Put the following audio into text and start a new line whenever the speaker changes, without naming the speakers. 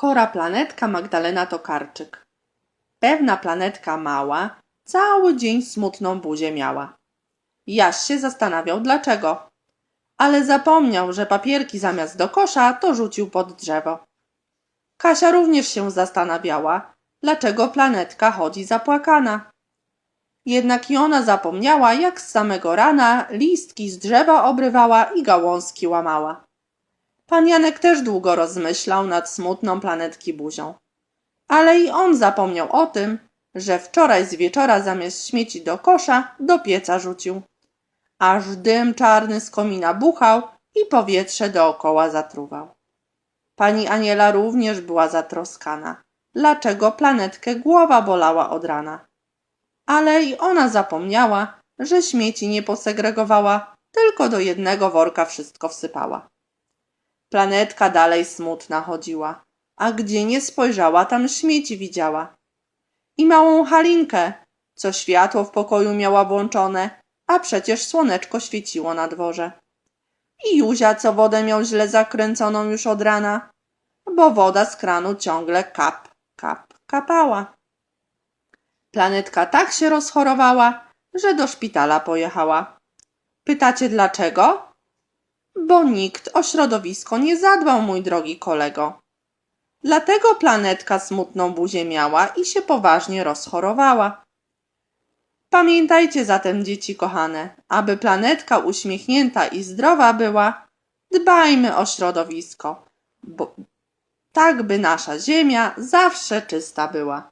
Chora planetka Magdalena Tokarczyk. Pewna planetka mała cały dzień smutną buzię miała. Jaś się zastanawiał dlaczego, ale zapomniał, że papierki zamiast do kosza to rzucił pod drzewo. Kasia również się zastanawiała, dlaczego planetka chodzi zapłakana. Jednak i ona zapomniała, jak z samego rana listki z drzewa obrywała i gałązki łamała. Pan Janek też długo rozmyślał nad smutną planetki buzią. Ale i on zapomniał o tym, że wczoraj z wieczora zamiast śmieci do kosza do pieca rzucił. Aż dym czarny z komina buchał i powietrze dookoła zatruwał. Pani Aniela również była zatroskana. Dlaczego planetkę głowa bolała od rana? Ale i ona zapomniała, że śmieci nie posegregowała, tylko do jednego worka wszystko wsypała. Planetka dalej smutna chodziła, a gdzie nie spojrzała, tam śmieci widziała. I małą Halinkę, co światło w pokoju miała włączone, a przecież słoneczko świeciło na dworze. I Józia, co wodę miał źle zakręconą już od rana, bo woda z kranu ciągle kap, kap, kapała. Planetka tak się rozchorowała, że do szpitala pojechała. Pytacie dlaczego? Bo nikt o środowisko nie zadbał, mój drogi kolego. Dlatego planetka smutną buzię miała i się poważnie rozchorowała. Pamiętajcie zatem, dzieci kochane, aby planetka uśmiechnięta i zdrowa była, dbajmy o środowisko, bo tak by nasza Ziemia zawsze czysta była.